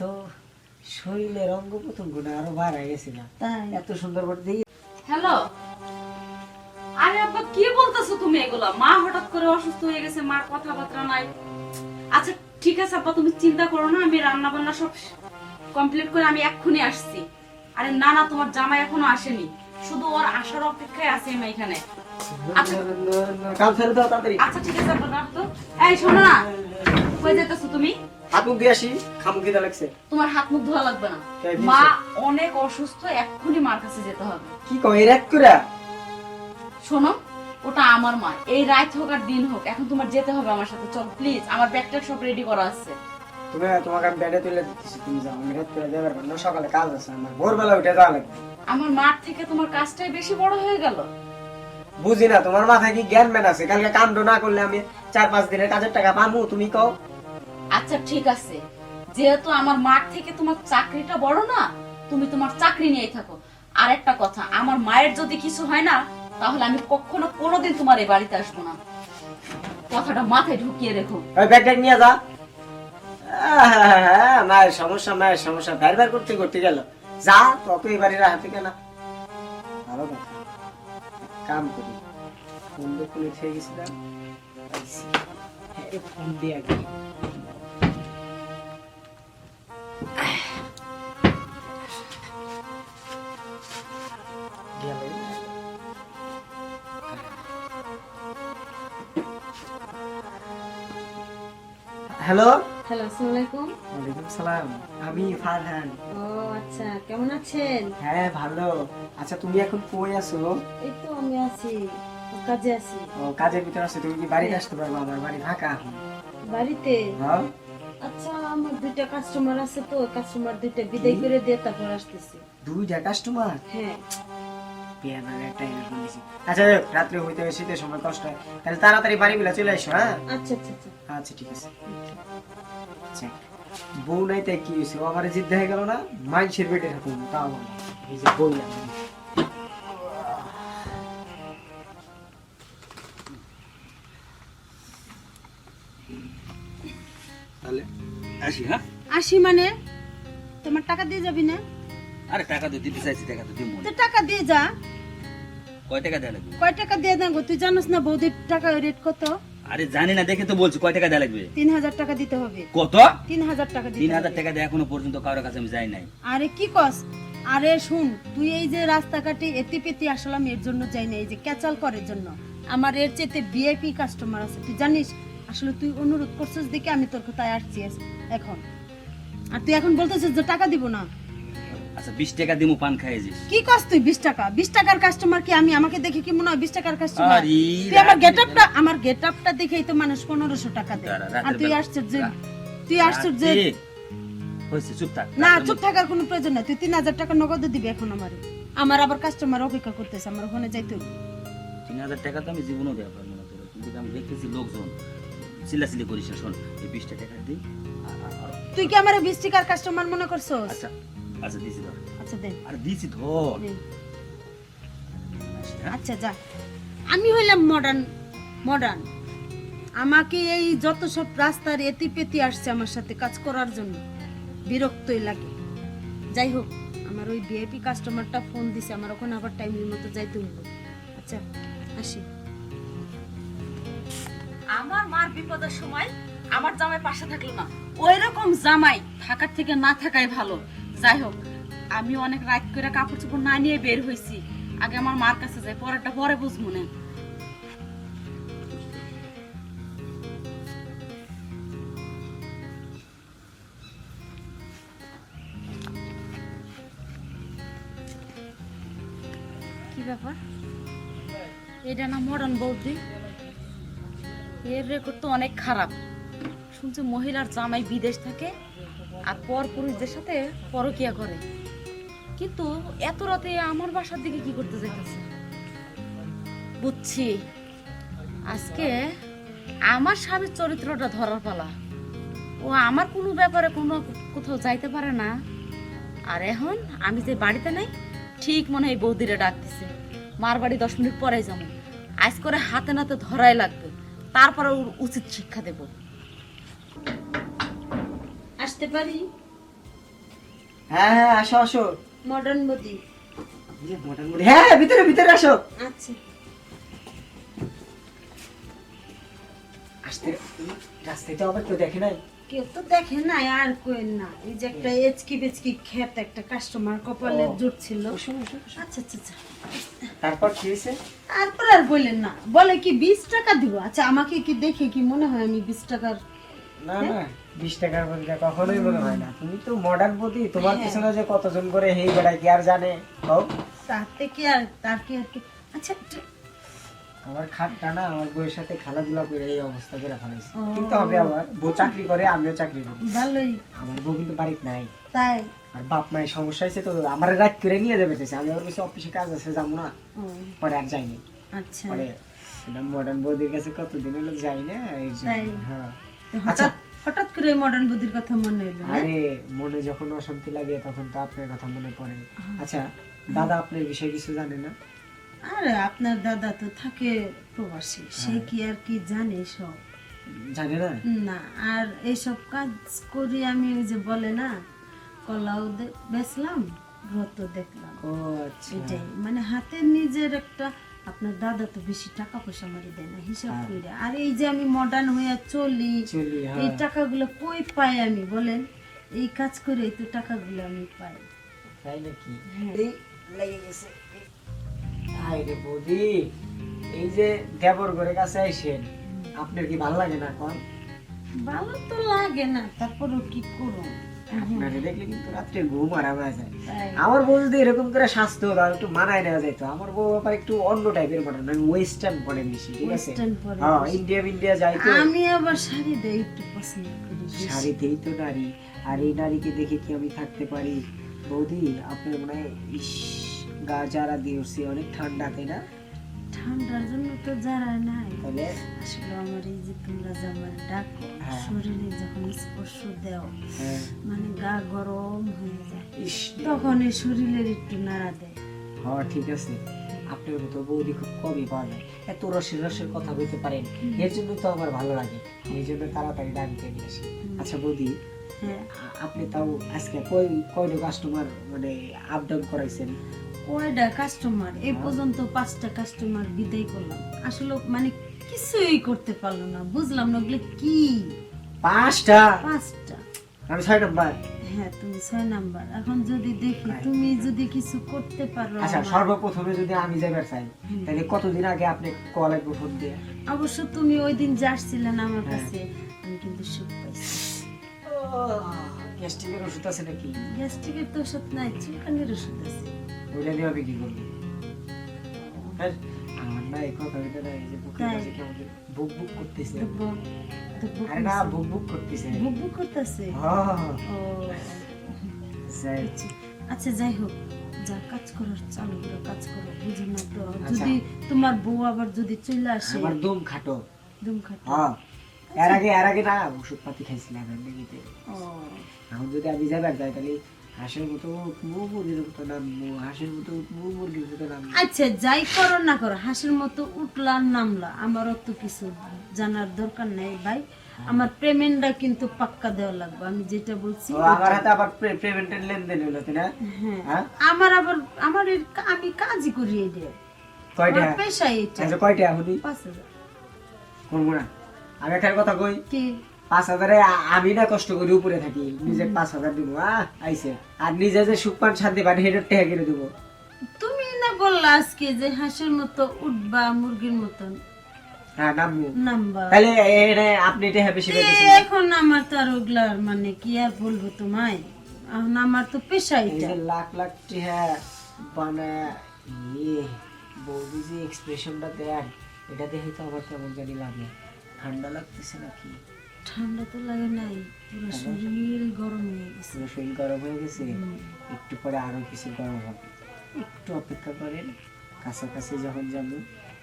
তো শরীরের অঙ্গ প্রত্যঙ্গটা আরও বাড়া গেছে না তাই? এত সুন্দর করে দেখি হ্যালো? আরে আব্বা কি বলতেছো তুমি এগুলা? মা হঠাৎ করে অসুস্থ হয়ে গেছে মার কথাবার্তা নাই। আচ্ছা ঠিক আছে আব্বা তুমি চিন্তা করো না আমি রান্না বান্না সব কমপ্লিট করে আমি এক্ষুনি আসছি। আরে না না তোমার জামাই এখনও আসেনি। শুধু ওর আসার অপেক্ষায় আছে আমি এখানে। আচ্ছা। আচ্ছা ঠিক আছে আব্বা রাখতো এই শোনো না। কই যেতেছো তুমি? হাত মুখ দিয়ে আসি খামুক দিতে লাগছে। তোমার হাত মুখ ধোয়া লাগবে না। মা অনেক অসুস্থ এক্ষুনি মার কাছে যেতে হবে। কি কয় এর এক করে? শোনো ওটা আমার মা এই রাত হোক আর দিন হোক এখন তোমার যেতে হবে আমার সাথে। চল প্লিজ আমার ব্যাগটা সব রেডি করা আছে। তুমি তোমাকে আমি তুলে দিচ্ছি তুমি যাও। আমি রাত করে যাবার না সকালে কাজ আছে আমার ভোরবেলা উঠে যাওয়া লাগবে। আমার মার থেকে তোমার কাজটাই বেশি বড় হয়ে গেল। বুঝি না তোমার মাথায় কি জ্ঞান ম্যান আছে? কালকে কাণ্ড না করলে আমি চার পাঁচ দিনের কাজের টাকা পামু তুমি কও। আচ্ছা ঠিক আছে। যেহেতু আমার মার থেকে তোমার চাকরিটা বড় না, তুমি তোমার চাকরি নিয়েই থাকো। আর একটা কথা, আমার মায়ের যদি কিছু হয় না, তাহলে আমি কখনো কোনোদিন তোমার এই বাড়িতে আসব না। কথাটা মাথায় ঢুকিয়ে রেখো। নিয়ে যা। মায়ের সমস্যা মায়ের সমস্যা। ভ্যার করতে করতে গেল। যা তত এই বাড়ির হাতে কেনা। ভালো কথা। কাম করি। ফোন খুলে খেয়ে গেছিলাম। ফোন দিয়ে হ্যালো? হ্যালো আসসালামু আলাইকুম ওয়ালাইকুম সালাম। আমি ফারহান। ও আচ্ছা কেমন আছেন? হ্যাঁ ভালো। আচ্ছা তুমি এখন কই আছো? এই তো আমি আছি কাজে আছি। ও কাজের ভিতরে আছো তুমি কি বাড়িতে আসতে পারবে আমার বাড়ি এখন। বাড়িতে? হ্যাঁ। আচ্ছা আমার দুইটা কাস্টমার আছে তো কাস্টমার দুইটা বিদায় করে দিয়ে তারপর আসতেছি। দুইটা কাস্টমার হ্যাঁ। একটা এরকম আচ্ছা রাত্রে হইতে শীতের সময় কষ্ট হয়। তাহলে তাড়াতাড়ি বাড়ি গুলা চলে আসো হ্যাঁ? আচ্ছা আচ্ছা আচ্ছা। ঠিক আছে। বউ নাই তাই কি হয়েছে আমার জিদ গেল না? মাইনসের বেটে থাকুন তাও এই যে বই তাহলে আসি হ্যাঁ? আসি মানে? তোমার টাকা দিয়ে যাবি না? আরে টাকা তো দিতে চাইছি টাকা তো দিব তো টাকা দিয়ে যা। কয় টাকা দেওয়া লাগবে? কয় টাকা দিয়ে দেবো? তুই জানোস না বৌদির টাকা রেট কত? আরে জানি না দেখে তো বলছি কয় টাকা দেওয়া লাগবে? তিন হাজার টাকা দিতে হবে। কত? তিন হাজার টাকা দিতে তিন হাজার। টাকা দিয়ে এখনও পর্যন্ত কারোর কাছে আমি যাই নাই। আরে কি কস? আরে শুন তুই এই যে রাস্তাঘাটে এতি পেতি আসলাম এর জন্য যাই না এই যে ক্যাচাল করার জন্য। আমার এর চেতে ভিআইপি কাস্টমার আছে তুই জানিস? আসলে তুই অনুরোধ করছিস দেখে আমি তোর কোথায় আসছি এখন। আর তুই এখন বলতেছিস যে টাকা দিব না? আচ্ছা বিশ টাকা দিমু পান খাইয়ে যাস কি কস তুই বিশ টাকা? বিশ টাকার কাস্টমার কি আমি? আমাকে দেখে কি মনে হয় বিশ টাকার কাস্টমার আরে, তুই আমার রাত গেট আপটা আমার গেট আপটা দেখেই তো মানুষ পনেরোশো টাকা দেয়। আর তুই আসছিস যে তুই আসছিস যে হয়েছে চুপ থাক। না চুপ থাকার কোনো প্রয়োজন নাই। তুই তিন হাজার টাকা নগদ দিবি এখন আমার। আমার আবার কাস্টমার অপেক্ষা করতেছে আমার ওখানে যাইতে। তিন হাজার টাকা তো আমি জীবনও দেওয়া পারব না কিন্তু আমি দেখতেছি লোকজন চিল্লাচিল্লি করিস না শোন। এই বিশটা টাকা দিই তুই কি আমার বিশ টাকার কাস্টমার মনে করছস? আচ্ছা আচ্ছা দিছি ধর। আচ্ছা দে। আর দিছি ধর? আচ্ছা যা। আমি হইলাম মডার্ন মডার্ন আমাকে এই যত সব রাস্তার এতি পেতি আসছে আমার সাথে কাজ করার জন্য বিরক্তই লাগে। যাই হোক আমার ওই ভিআইপি কাস্টমারটা ফোন দিছে আমার ওখানে আবার টাইমের মতো যাইতে হইব আচ্ছা আসি। আমার মার বিপদের সময় আমার জামাই পাশে থাকল না। ওই রকম জামাই থাকার থেকে না থাকাই ভালো। যাই হোক আমি অনেক রাত করে কাপড় চোপড় না নিয়ে বের হয়েছি আগে আমার মার কাছে যাই, পরেরটা পরে বুঝব না। কি ব্যাপার? এটা মডার্ন এর রেকর্ড তো অনেক খারাপ। শুনছি মহিলার জামাই বিদেশ থাকে আর পর পুরুষদের সাথে পরকিয়া করে। কিন্তু এত রাতে আমার বাসার দিকে কি করতে যাইতেছে? বুঝছি। আজকে আমার স্বামীর চরিত্রটা ধরার পালা। ও আমার কোনো ব্যাপারে কোনো কোথাও যাইতে পারে না। আর এখন আমি যে বাড়িতে নাই, ঠিক মনে হয় বৌদিরে ডাকতেছে। মার বাড়ি দশ মিনিট পরে যাব। আজ করে হাতে নাতে ধরাই লাগবে। তারপরে ওর উচিত শিক্ষা দেব। আসতে পারি? হ্যাঁ হ্যাঁ আসো আসো। মডার্ন বদি এই যে হ্যাঁ ভিতরে ভিতরে আসো। আচ্ছা। আসতে রাস্তায় তো আবার কেউ দেখে নাই। কেউ তো দেখে নাই আর কোয়েন না। এই যে একটা এচকি বেচকি খেত একটা কাস্টমার কপালে ও। জুট ছিল। বসো, বসো, বসো। আচ্ছা আচ্ছা আচ্ছা। তারপর কি হয়েছে? তারপর আর বললেন না। বলে কি বিশ টাকা দিব? আচ্ছা আমাকে কি দেখে কি মনে হয় আমি বিশ টাকার? না না। বিশ টাকার কখনোই মনে হয় না। তুমি তো মডার্ন প্রতি তোমার হ্যাঁ। পিছনে যে কতজন করে হেই বেড়ায় কি আর জানে? কও। তাতে কি আর তার কি আর কি আচ্ছা আমার খাটটা না আমার সাথে খেলাধুলা করে এই অবস্থা করে ফেলাইছে। কিন্তু হবে আমার বউ চাকরি করে আমিও চাকরি করি। ভালোই। আমার বউ কিন্তু বাড়িতে নাই। তাই। আর বাপ মায়ের সমস্যা হয়েছে তো আমার রাত করে নিয়ে যাবে। আমি ওর কাছে অফিসে কাজ আছে যাব না। পরে আর যাইনি। আচ্ছা। পরে মডার্ন বৌদির কাছে কতদিন হলো যাই না এই? হ্যাঁ। তো হঠাৎ করে মডার্ন বুদ্ধির কথা মনে এলো আরে মনে যখন অশান্তি লাগে তখন তো আপনার কথা মনে পড়ে। আচ্ছা দাদা আপনার বিষয়ে কিছু জানে না? আরে আপনার দাদা তো থাকে প্রবাসী সে কি আর কি জানে সব জানে না? না আর এইসব কাজ করি আমি ওই যে বলে না কলাও বেচলাম। ব্রত দেখলাম। ও আচ্ছা। এটাই। মানে হাতের নিজের একটা আপনার দাদা তো বেশি টাকা পয়সা মারি দেয় না হিসাব হ্যাঁ। করে আর এই যে আমি মডার্ন হয়ে চলি চলি এই হ্যাঁ টাকাগুলো কই পাই আমি বলেন? এই কাজ করে তো টাকাগুলো আমি পাই। তাই নাকি? হ্যাঁ। এই লেগে গেছে। হাই রে বৌদি এই যে দেবর ঘরের কাছে আইসেন আপনার কি ভালো লাগে না এখন ভালো তো লাগে না তারপরেও কি করুন আপনারে দেখলে কিন্তু রাত্রে ঘুম আরাম হয়ে আমার বউ যদি এরকম করে স্বাস্থ্য তাহলে একটু মানায় নেওয়া যায় তো আমার বউ একটু অন্য টাইপের মানে ওয়েস্টার্ন পরে বেশি ঠিক আছে? হ্যাঁ ইন্ডিয়া ইন্ডিয়া যাই তো। আমি আবার শাড়ি দেই একটু পছন্দ করি। শাড়িতেই তো নারী আর এই নারীকে দেখে কি আমি থাকতে পারি? বৌদি আপনার মনে হয় গা যারা দিয়ে অনেক ঠান্ডা তাই না? ঠান্ডার জন্য তো যারা নাই আসলে আমার এই যে তোমরা যে আমার ডাকো হ্যাঁ। শরীরে যখন স্পর্শ দেও হ্যাঁ, মানে গা গরম হয়ে যায় তখন এই শরীরের একটু নাড়া দেয়। হ্যাঁ ঠিক আছে। আপনার মতো বৌদি খুব কমই পাওয়া যায়। এত রসের রসের কথা বলতে পারেন এর জন্য তো আমার ভালো লাগে। এই জন্য তাড়াতাড়ি ডাক দিয়ে আসি। আচ্ছা বৌদি হ্যাঁ। আপনি তাও আজকে কয় কয়টা কাস্টমার মানে আপ ডাউন করাইছেন? কয়টা কাস্টমার এই পর্যন্ত পাঁচটা কাস্টমার বিদায় করলাম। আসলে মানে কিছুই করতে পারল না। বুঝলাম না ওগুলো কি? পাঁচটা? পাঁচটা। আমি ছয় নম্বর হ্যাঁ তুমি ছয় নাম্বার এখন যদি দেখি তুমি যদি কিছু করতে পারো আচ্ছা সর্বপ্রথমে যদি আমি যাবার চাই তাহলে কতদিন আগে আপনি কল লাগবে ফোন দিয়ে? অবশ্য তুমি ওই দিন যে আসছিলেন আমার হ্যাঁ। কাছে আমি কিন্তু সুখ পাইছি। গ্যাস্ট্রিকের ওষুধ আছে নাকি? গ্যাস্ট্রিকের তো ওষুধ নাই চুলকানির ওষুধ আছে। আমি কি করব? হ্যাঁ, আমার না এই কথা না এই যে বুকের কাছে কেমন বুক বুক করতেছে। আরে না বুক বুক করতেছে। বুক বুক করতেছে? হ্যাঁ, যাই। আচ্ছা। আচ্ছা যাই হোক যা কাজ করার চালু করো কাজ করো বুঝো না তো। আচ্ছা। যদি তোমার বউ আবার যদি চলে আসে? আমার দম খাটো। দুম খাটো। হ্যাঁ এর আগে এর আগে না ওষুধ পাতি খাইছিলাম এমনিতে। ও। এখন যদি আমি যাবার যাই তাহলে হাঁসের মতো মু মুরগির মতো নামবো হাঁসের মতো মু মুরগির মতো নামবো আচ্ছা যাই করো না করো হাঁসের মতো উঠলা নামলা আমারও তো কিছু জানার দরকার নেই ভাই। আমার পেমেন্টটা কিন্তু পাক্কা দেওয়া লাগবে আমি যেটা বলছি আমার হাতে আবার পেমেন্টের লেনদেন হলো তাই না? হ্যাঁ। হ্যাঁ? আমার আবার আমার আমি কাজই করি এটা কয়টা? আমার পেশা এটা। আচ্ছা কয়টা পাঁচ হাজার। করব না আমি একটা কথা কই। কি? পাঁচ হাজারে আমি না কষ্ট করি উপরে থাকি। নিজে পাঁচ হাজার দিব আহ আইসে আর নিজে যে সুখ পান শান্তি পান টেহা কিনে দেবো। তুমি না বললা আজকে যে হাঁসের মতো উঠবা মুরগির মতন? হ্যাঁ নামবো। তাহলে আপনি টেহা বেশি এখন আমার তো আর ওগুলার মানে কি আর বলব তোমায়? এখন আমার তো পেশা এটা। লাখ লাখ টেহা বানা ইয়ে বৌদি যে এক্সপ্রেশনটা এটা দেখে তো আমার কেমন জানি লাগে। ঠান্ডা লাগতেছে নাকি? ঠান্ডা তো লাগে নাই পুরো শরীর গরম হয়ে গেছে। পুরো শরীর গরম হয়ে গেছে? একটু পরে আরও কিছু গরম হবে। একটু অপেক্ষা করেন কাছাকাছি যখন যাব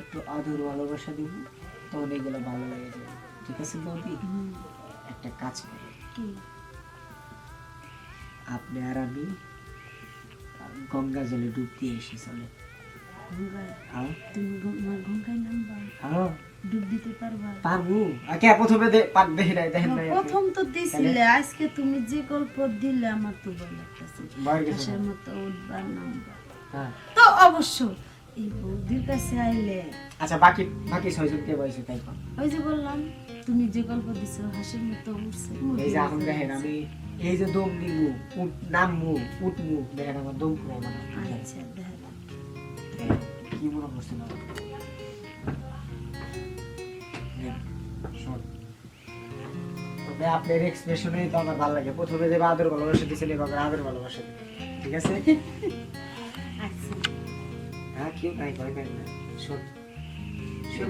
একটু আদর ভালোবাসা দিব তখন এগুলো ভালো লাগে যাবে। ঠিক আছে বৌদি? একটা কাজ করি। আপনি আর আমি গঙ্গা জলে ডুব দিয়ে এসে চলে গঙ্গায়? হ্যাঁ? তুমি গঙ্গা- গঙ্গায় নামবা। হ্যাঁ। ডুব দিতে পারবা? পারব। আর প্রথমে দে দেখি নাই দেখেন নাই প্রথম তো দিছিলে আজকে তুমি যে গল্প দিলে আমার তো ভয় লাগতেছে। ভয় মতো উঠবার নামবা হ্যাঁ। তো অবশ্য এই বৌদির কাছে আইলে আচ্ছা বাকি বাকি ছয়জন বয়সে তাই ওই যে বললাম তুমি যে গল্প দিছো হাঁসের মতো উঠছে। এই যে এখন দেখেন আমি এই যে দম উঠ উঠবো। দেখেন আমার দম ফুরাই মানে আচ্ছা দেখা যাক। কি মনে করছেন? আপনার এক্সপ্রেশনেই তো আমার ভালো লাগে। প্রথমে যে আদর ভালোবাসা এবার আদর ভালোবাসা ঠিক আছে? আচ্ছা। হ্যাঁ কেউ নাই ভয় পাই না। শোন। শোন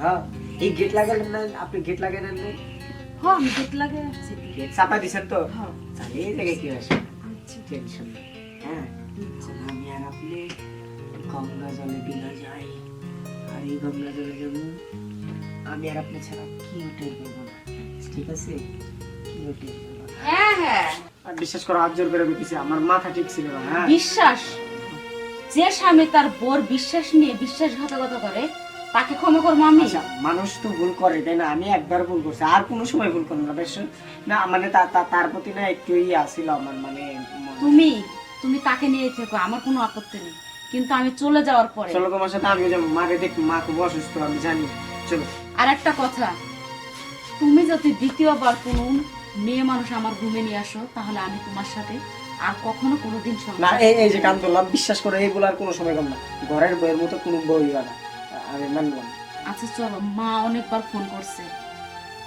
হ্যাঁ এই গেট লাগালেন না? আপনি গেট লাগালেন না হ আমি গেট লাগে আসছি গেট চাপা দিছেন তো? হ্যাঁ তাহলে এই জায়গায় কি আসে আচ্ছা। টেনশন হ্যাঁ। আচ্ছা। আমি আর আপনি গঙ্গা জলে যাই আর এই গঙ্গা জলে যাব। আমি আর আপনি ছাড়া কি পাবো না। ঠিক আছে? হ্যাঁ হ্যাঁ। আর বিশ্বাস করো হাত জোর করে বলতেছি আমার মাথা ঠিক ছিল না হ্যাঁ? বিশ্বাস? যে স্বামী তার বোর বিশ্বাস নিয়ে বিশ্বাসঘাতকতা করে তাকে ক্ষমা করব আমি? আচ্ছা মানুষ তো ভুল করে তাই না? আমি একবার ভুল করছি আর কোনো সময় ভুল করব না। বেশ না মানে তার প্রতি না একটু ই আসছিল আমার মানে তুমি তুমি তাকে নিয়ে থেকো আমার কোনো আপত্তি নেই। কিন্তু আমি চলে যাওয়ার পরে চলো তোমার সাথে আমিও যাব। মাকে দেখ মা খুব অসুস্থ আমি জানি। চলো। আর একটা কথা তুমি যদি দ্বিতীয়বার কোনো মেয়ে মানুষ আমার রুমে নিয়ে আসো তাহলে আমি তোমার সাথে আর কখনো কোনোদিন না এই এই যে কান ধরলাম বিশ্বাস করে এইগুলো আর কোনো সময় কম না। ঘরের বইয়ের মতো কোনো বই না। আমি মানব না। আচ্ছা চলো মা অনেকবার ফোন করছে।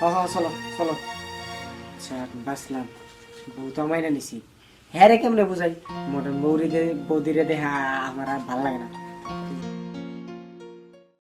হ হ চলো চলো। আচ্ছা বাসলাম বউ তো মাইনা নিছি। হ্যাঁ রে কেমনে বুঝাই? মটন বৌরি দে বৌদিরে দেহা আমার আর ভালো লাগে না।